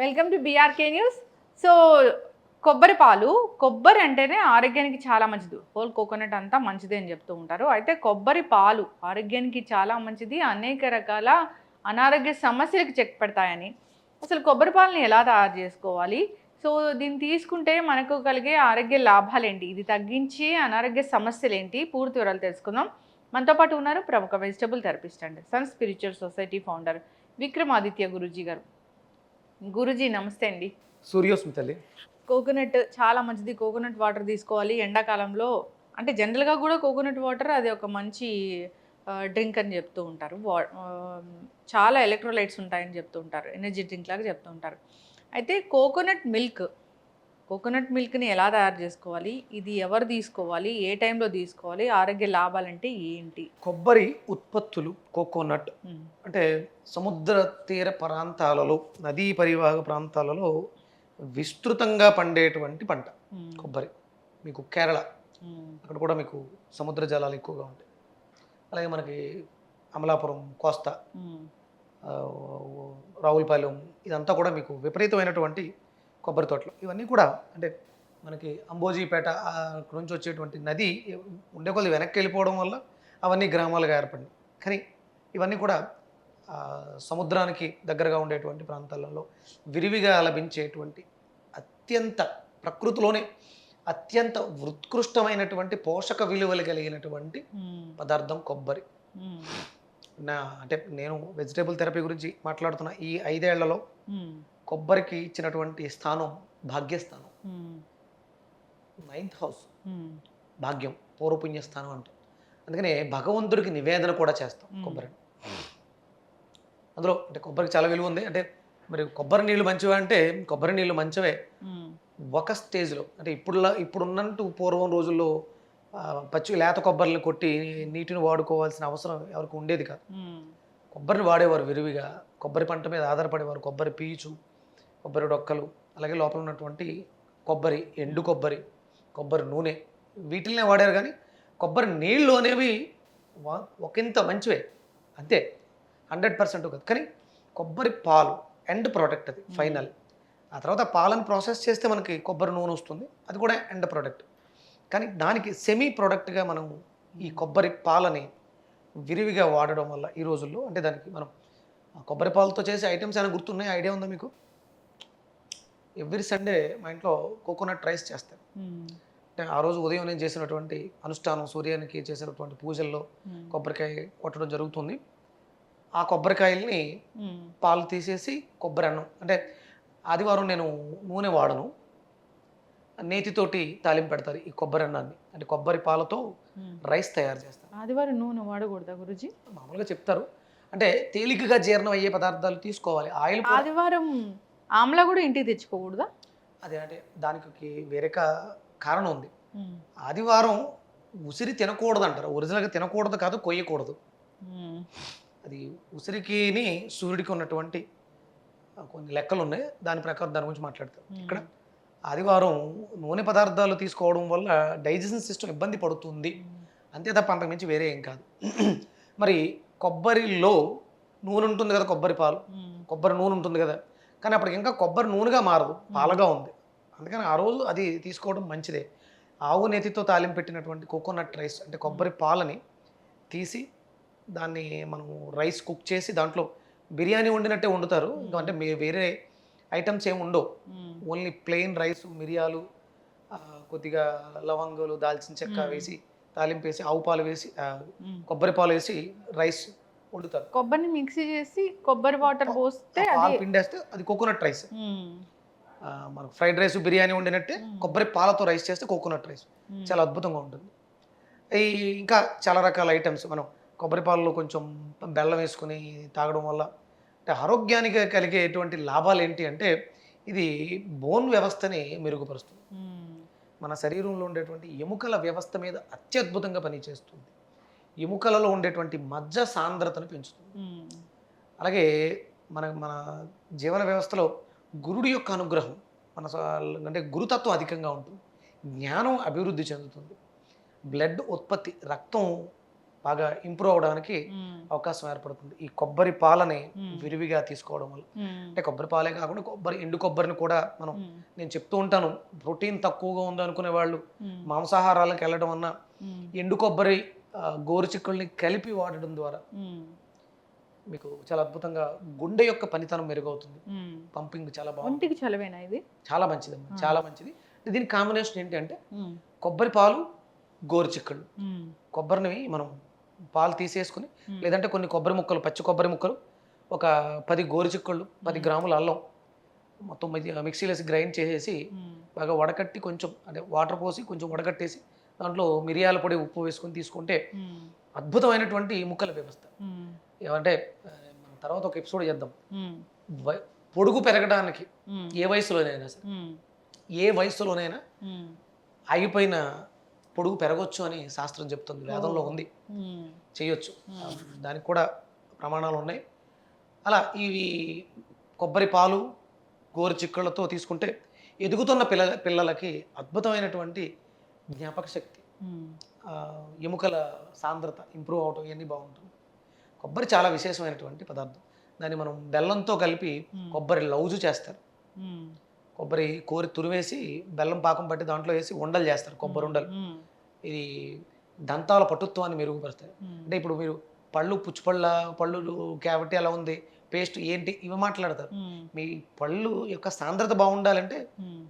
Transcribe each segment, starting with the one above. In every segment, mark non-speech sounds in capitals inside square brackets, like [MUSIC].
Welcome to BRK news so కొబ్బరి పాలు కొబ్బరి అంటేనే ఆరోగ్యానికి చాలా మంచిది. హోల్ కోకోనట్ అంతా మంచిది అని చెప్తూ ఉంటారు. అయితే కొబ్బరి పాలు ఆరోగ్యానికి చాలా మంచిది. అనేక రకాల అనారోగ్య సమస్యలకు చెక్ పెడతాయని. అసలు కొబ్బరి పాలని ఎలా తయారు చేసుకోవాలి? సో దీన్ని తీసుకుంటే మనకు కలిగే ఆరోగ్య లాభాలు ఏంటి? ఇది తగ్గించి అనారోగ్య సమస్యలు ఏంటి? పూర్తి వివరాలు తెలుసుకుందాం. మనతో పాటు ఉన్నారు ప్రముఖ వెజిటబుల్ థెరపిస్ట్ అండి sun spiritual society founder Vikramaditya Guruji గారు. గురూజీ నమస్తే అండి. సూర్యోస్మి తల్లి. కోకోనట్ చాలా మంచిది. కోకోనట్ వాటర్ తీసుకోవాలి. ఎండాకాలంలో అంటే జనరల్గా కూడా కోకోనట్ వాటర్ అది ఒక మంచి డ్రింక్ అని చెప్తూ ఉంటారు. వా- చాలా ఎలక్ట్రోలైట్స్ ఉంటాయని చెప్తూ ఉంటారు. ఎనర్జీ డ్రింక్ లాగా చెప్తూ ఉంటారు. అయితే కోకోనట్ మిల్క్ కోకోనట్ మిల్క్ని ఎలా తయారు చేసుకోవాలి? ఇది ఎవరు తీసుకోవాలి? ఏ టైంలో తీసుకోవాలి? ఆరోగ్య లాభాలంటే ఏంటి? కొబ్బరి ఉత్పత్తులు కోకోనట్ అంటే సముద్ర తీర ప్రాంతాలలో నదీ పరివాహక ప్రాంతాలలో విస్తృతంగా పండేటువంటి పంట కొబ్బరి. మీకు కేరళ అక్కడ కూడా మీకు సముద్ర జలాలు ఎక్కువగా ఉంటాయి. అలాగే మనకి అమలాపురం కోస్తా రావులపాలెం ఇదంతా కూడా మీకు విపరీతమైనటువంటి కొబ్బరి తోటలు. ఇవన్నీ కూడా అంటే మనకి అంబోజీపేట అక్కడ నుంచి వచ్చేటువంటి నది ఉండే కొద్ది వెనక్కి వెళ్ళిపోవడం వల్ల అవన్నీ గ్రామాలుగా ఏర్పడినాయి. కానీ ఇవన్నీ కూడా సముద్రానికి దగ్గరగా ఉండేటువంటి ప్రాంతాలలో విరివిగా లభించేటువంటి అత్యంత ప్రకృతిలోనే అత్యంత ఉత్కృష్టమైనటువంటి పోషక విలువలు కలిగినటువంటి పదార్థం కొబ్బరి. నా అంటే నేను వెజిటేబుల్ థెరపీ గురించి మాట్లాడుతున్న ఈ ఐదేళ్ళలో కొబ్బరికి ఇచ్చినటువంటి స్థానం భాగ్యస్థానం. నైన్త్ హౌస్ భాగ్యం పూర్వపుణ్య స్థానం అంటాం. అందుకనే భగవంతుడికి నివేదన కూడా చేస్తాం. కొబ్బరిని. అందులో అంటే కొబ్బరికి చాలా విలువ ఉంది. అంటే మరి కొబ్బరి నీళ్ళు మంచివే అంటే కొబ్బరి నీళ్ళు మంచివే ఒక స్టేజ్లో అంటే ఇప్పుడులా ఇప్పుడున్నట్టు పూర్వం రోజుల్లో పచ్చి లేత కొబ్బరిని కొట్టి నీటిని వాడుకోవాల్సిన అవసరం ఎవరికి ఉండేది కాదు. కొబ్బరిని వాడేవారు విరివిగా. కొబ్బరి పంట మీద ఆధారపడేవారు. కొబ్బరి పీచు కొబ్బరి డొక్కలు అలాగే లోపల ఉన్నటువంటి కొబ్బరి ఎండు కొబ్బరి కొబ్బరి నూనె వీటిల్నే వాడారు కానీ కొబ్బరి నీళ్ళు అనేవి ఒకంత మంచివే. అంతే. హండ్రెడ్ పర్సెంట్ కాదు. కానీ కొబ్బరి పాలు ఎండ్ ప్రోడక్ట్ అది ఫైనల్. ఆ తర్వాత పాలను ప్రాసెస్ చేస్తే మనకి కొబ్బరి నూనె వస్తుంది అది కూడా ఎండ్ ప్రోడక్ట్. కానీ దానికి సెమీ ప్రోడక్ట్గా మనం ఈ కొబ్బరి పాలని విరివిగా వాడడం వల్ల ఈ రోజుల్లో అంటే దానికి మనం ఆ కొబ్బరి పాలతో చేసే ఐటమ్స్ ఏమైనా గుర్తున్నాయి? ఐడియా ఉందా మీకు? ఎవ్రీ సండే మా ఇంట్లో కోకోనట్ రైస్ చేస్తాను అంటే ఆ రోజు ఉదయం నేను చేసినటువంటి అనుష్ఠానం సూర్యానికి చేసినటువంటి పూజల్లో ఉమ్, కొబ్బరికాయ కొట్టడం జరుగుతుంది. ఆ కొబ్బరికాయల్ని ఉమ్, పాలు తీసేసి కొబ్బరి అన్నం అంటే ఆదివారం నేను నూనె వాడను. నేతితోటి తాలింపు పెడతారు ఈ కొబ్బరి అన్నాన్ని. అంటే కొబ్బరి పాలతో ఉమ్. రైస్ తయారు చేస్తాను ఆదివారం నూనె వాడకూడదా గురుజీ? మామూలుగా చెప్తారు. అంటే తేలికగా జీర్ణం అయ్యే పదార్థాలు తీసుకోవాలి. ఆయిల్ ఆదివారం ఆమ్లా కూడా ఇంటికి తెచ్చుకోకూడదా? అదే అంటే దానికి వేరే కారణం ఉంది. ఆదివారం ఉసిరి తినకూడదు అంటారు ఒరిజినల్గా తినకూడదు కాదు కొయ్యకూడదు. అది ఉసిరికిని సూర్యుడికి ఉన్నటువంటి కొన్ని లెక్కలు ఉన్నాయి. దాని ప్రకారం దాని గురించి మాట్లాడతారు ఇక్కడ ఆదివారం నూనె పదార్థాలు తీసుకోవడం వల్ల డైజెషన్ సిస్టమ్ ఇబ్బంది పడుతుంది. అంతే తప్ప అంతకుమించి వేరే ఏం కాదు. మరి కొబ్బరిలో నూనె ఉంటుంది కదా కొబ్బరి పాలు. కొబ్బరి నూనె ఉంటుంది కదా. కానీ అప్పటికి ఇంకా కొబ్బరి నూనెగా మారదు పాలగా ఉంది. అందుకని ఆ రోజు అది తీసుకోవడం మంచిదే. ఆవు నెతితో తాలింపు పెట్టినటువంటి కోకోనట్ రైస్ అంటే కొబ్బరి పాలని తీసి దాన్ని మనం రైస్ కుక్ చేసి దాంట్లో బిర్యానీ వండినట్టే వండుతారు. ఇంకా అంటే మీ వేరే ఐటమ్స్ ఏమి ఉండవు. ఓన్లీ ప్లెయిన్ రైస్ మిరియాలు కొద్దిగా లవంగాలు దాల్చిన చెక్క. వేసి తాలింపు వేసి ఆవు పాలు వేసి. కొబ్బరి పాలు వేసి రైస్ వండుతారు. కొబ్బరిని మిక్సీ చేసి కొబ్బరి వాటర్ పోస్తే పాలు అది పిండేస్తే అది కోకోనట్ రైస్ మనకు ఫ్రైడ్ రైస్ బిర్యానీ వండినట్టే. కొబ్బరి పాలతో రైస్ చేస్తే కోకోనట్ రైస్ చాలా అద్భుతంగా ఉంటుంది. ఈ ఇంకా చాలా రకాల ఐటమ్స్ మనం కొబ్బరి పాలలో కొంచెం బెల్లం వేసుకుని తాగడం వల్ల అంటే ఆరోగ్యానికి కలిగేటువంటి లాభాలు ఏంటి అంటే ఇది బోన్ వ్యవస్థని మెరుగుపరుస్తుంది. మన శరీరంలో ఉండేటువంటి ఎముకల వ్యవస్థ మీద అత్యద్భుతంగా పనిచేస్తుంది. ఎముకలలో ఉండేటువంటి మజ్జ సాంద్రతను పెంచుతుంది అలాగే మన మన జీవన వ్యవస్థలో గురుడి యొక్క అనుగ్రహం మన అంటే గురుతత్వం అధికంగా ఉంటుంది జ్ఞానం అభివృద్ధి చెందుతుంది బ్లడ్ ఉత్పత్తి రక్తం బాగా ఇంప్రూవ్ అవడానికి. అవకాశం ఏర్పడుతుంది ఈ కొబ్బరి పాలని. విరివిగా తీసుకోవడం వల్ల. అంటే కొబ్బరి పాలే కాకుండా కొబ్బరి ఎండు కొబ్బరిని కూడా మనం. నేను చెప్తూ ఉంటాను ప్రోటీన్ తక్కువగా ఉంది అనుకునే వాళ్ళు. మాంసాహారాలకు వెళ్ళడం మ్మ్. ఎండు కొబ్బరి గోరుచిక్కుల్ని కలిపి వాడడం ద్వారా. మీకు చాలా అద్భుతంగా గుండె యొక్క పనితనం మెరుగవుతుంది. పంపింగ్ చాలా బాగుంది చలవేనా ఇది చాలా మంచిదమ్మా ఆ. చాలా మంచిది దీని కాంబినేషన్ ఏంటి అంటే. కొబ్బరి పాలు గోరుచిక్కుళ్ళు. కొబ్బరిని మనం పాలు తీసేసుకుని. లేదంటే కొన్ని కొబ్బరి ముక్కలు పచ్చి కొబ్బరి ముక్కలు ఒక పది గోరుచిక్కుళ్ళు పది. గ్రాముల అల్లం మొత్తం మిక్సీలో వేసి గ్రైండ్ చేసేసి. బాగా వడకట్టి కొంచెం అంటే వాటర్ పోసి కొంచెం వడకట్టేసి దాంట్లో మిరియాల పొడి ఉప్పు వేసుకొని తీసుకుంటే. అద్భుతమైనటువంటి ముక్కల వ్యవస్థ. ఏమంటే మనం తర్వాత ఒక ఎపిసోడ్ చేద్దాం పొడుగు పెరగడానికి. ఏ వయసులోనైనా సరే. ఏ వయసులోనైనా. ఆగిపోయిన పొడుగు పెరగొచ్చు అని శాస్త్రం చెప్తుంది వేదంలో ఉంది. చేయొచ్చు. దానికి కూడా ప్రమాణాలు ఉన్నాయి అలా ఇవి కొబ్బరి పాలు గోరు చిక్కుళ్ళతో తీసుకుంటే ఎదుగుతున్న పిల్ల పిల్లలకి అద్భుతమైనటువంటి జ్ఞాపక శక్తి ఎముకల సాంద్రత ఇంప్రూవ్ అవటం ఇవన్నీ బాగుంటుంది. కొబ్బరి చాలా విశేషమైనటువంటి పదార్థం. దాన్ని మనం బెల్లంతో కలిపి. కొబ్బరి లౌజు చేస్తారు. కొబ్బరి కోరి తురివేసి బెల్లం పాకం పట్టి దాంట్లో వేసి ఉండలు చేస్తారు కొబ్బరి ఉండలు. ఇది దంతాల పటుత్వాన్ని మెరుగుపరుస్తాయి. అంటే ఇప్పుడు మీరు పళ్ళు పుచ్చిపళ్ళ పళ్ళు క్యావిటీ ఎలా ఉంది. పేస్ట్ ఏంటి ఇవి మాట్లాడతారు. మీ పళ్ళు యొక్క సాంద్రత బాగుండాలంటే.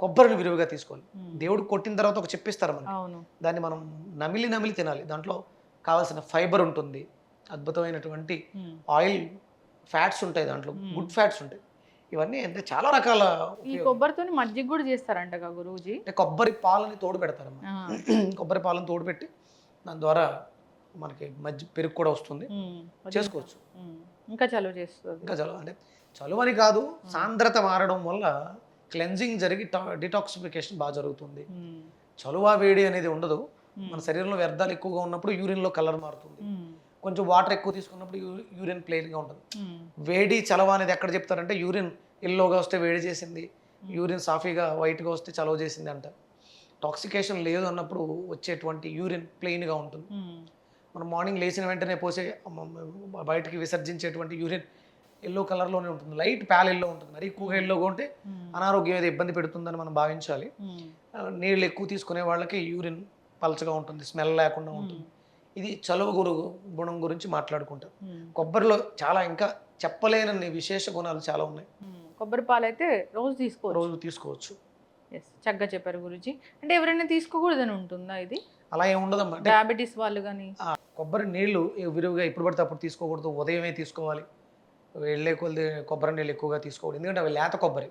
కొబ్బరిని విరివిగా తీసుకోవాలి. దేవుడు కొట్టిన తర్వాత ఒక చెప్పిస్తారు అవును దాన్ని మనం నమిలి నమిలి తినాలి దాంట్లో కావాల్సిన ఫైబర్ ఉంటుంది అద్భుతమైనటువంటి. ఆయిల్ ఫ్యాట్స్ ఉంటాయి దాంట్లో. గుడ్ ఫ్యాట్స్ ఉంటాయి ఇవన్నీ అంటే చాలా రకాల ఈ. కొబ్బరితో మజ్జిగ కూడా చేస్తారంట గురువుజీ అంటే కొబ్బరి పాలని తోడు పెడతారమ్మా ఆ. [CLEARS THROAT] కొబ్బరి పాలను తోడు పెట్టి దాని ద్వారా మనకి మధ్య పెరుగు కూడా వస్తుంది. చేసుకోవచ్చు. ఇంకా చలువ చేస్తుంది ఇంకా చలువ అంటే చలువని కాదు సాంద్రత మారడం వల్ల క్లెన్జింగ్ జరిగి డిటాక్సిఫికేషన్ బాగా జరుగుతుంది. చలువ వేడి అనేది ఉండదు. మన శరీరంలో వ్యర్థాలు ఎక్కువగా ఉన్నప్పుడు యూరిన్లో కలర్ మారుతుంది. కొంచెం వాటర్ ఎక్కువ తీసుకున్నప్పుడు యూరిన్ ప్లెయిన్గా ఉంటుంది. వేడి చలవ అనేది ఎక్కడ చెప్తారంటే యూరిన్ ఎల్లోగా వస్తే వేడి చేసింది యూరిన్ సాఫీగా వైట్గా వస్తే చలవ చేసింది అంట టాక్సికేషన్ లేదు అన్నప్పుడు వచ్చేటువంటి యూరిన్ ప్లెయిన్గా ఉంటుంది. మనం మార్నింగ్ లేచిన వెంటనే పోసే బయటికి విసర్జించేటువంటి యూరిన్ ఎల్లో కలర్లోనే ఉంటుంది. లైట్ ప్యాల్ ఎల్లో ఉంటుంది. మరి ఎక్కువగా ఎల్లోగా ఉంటే. అనారోగ్యం ఏదో ఇబ్బంది పెడుతుందని మనం భావించాలి. నీళ్ళు ఎక్కువ తీసుకునే వాళ్ళకి యూరిన్ పలచగా ఉంటుంది స్మెల్ లేకుండా ఉంటుంది. ఇది చలువ గురు గుణం గురించి మాట్లాడుకుంటారు. కొబ్బరిలో చాలా ఇంకా చెప్పలేనన్ని విశేష గుణాలు చాలా ఉన్నాయి. కొబ్బరి పాలు అయితే రోజు తీసుకోవచ్చు. రోజు తీసుకోవచ్చు. ఎస్ చక్కగా చెప్పారు గురుజీ. అంటే ఎవరైనా తీసుకోకూడదని ఉంటుందా ఇది? అలా ఏమి ఉండదమ్మా. డయాబెటీస్ వాళ్ళు కానీ కొబ్బరి నీళ్ళు విరివిగా ఎప్పుడు పడితే అప్పుడు తీసుకోకూడదు ఉదయమే తీసుకోవాలి. వెళ్ళే కొద్ది కొబ్బరి నీళ్ళు ఎక్కువగా తీసుకోకూడదు. ఎందుకంటే అవి లేత కొబ్బరి.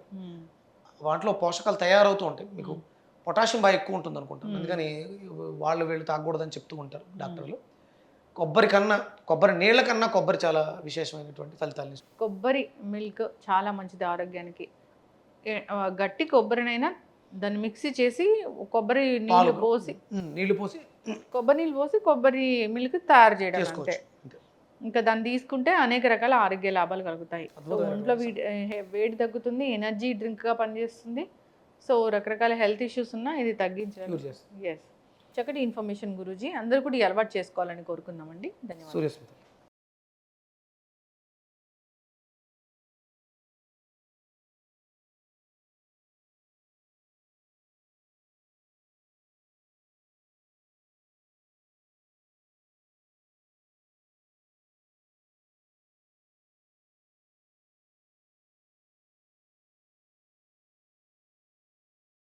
వాటిలో పోషకాలు తయారవుతూ ఉంటాయి. మీకు పొటాషియం బాగా ఎక్కువ ఉంటుంది అనుకుంటాను. అందుకని వాళ్ళు వీళ్ళు తాగకూడదని చెప్తూ ఉంటారు డాక్టర్లు. కొబ్బరి కన్నా కొబ్బరి నీళ్ళ కన్నా కొబ్బరి చాలా విశేషమైనటువంటి ఫలితాలను ఇస్తుంది కొబ్బరి మిల్క్ చాలా మంచిది ఆరోగ్యానికి. గట్టి కొబ్బరినైనా దాన్ని మిక్సీ చేసి కొబ్బరి నీళ్ళు పోసి నీళ్ళు పోసి కొబ్బరి నీళ్ళు పోసి కొబ్బరి మిల్క్ తయారు చేయడం అంతే. ఇంకా దాన్ని తీసుకుంటే అనేక రకాల ఆరోగ్య లాభాలు కలుగుతాయి. సో ఒంట్లో వేడి తగ్గుతుంది ఎనర్జీ డ్రింక్గా పనిచేస్తుంది. సో రకరకాల హెల్త్ ఇష్యూస్ ఉన్నా ఇది తగ్గించడం. ఎస్ చక్కటి ఇన్ఫర్మేషన్ గురూజీ. అందరూ కూడా ఈ అలవాటు చేసుకోవాలని కోరుకుందామండి. ధన్యవాదాలు.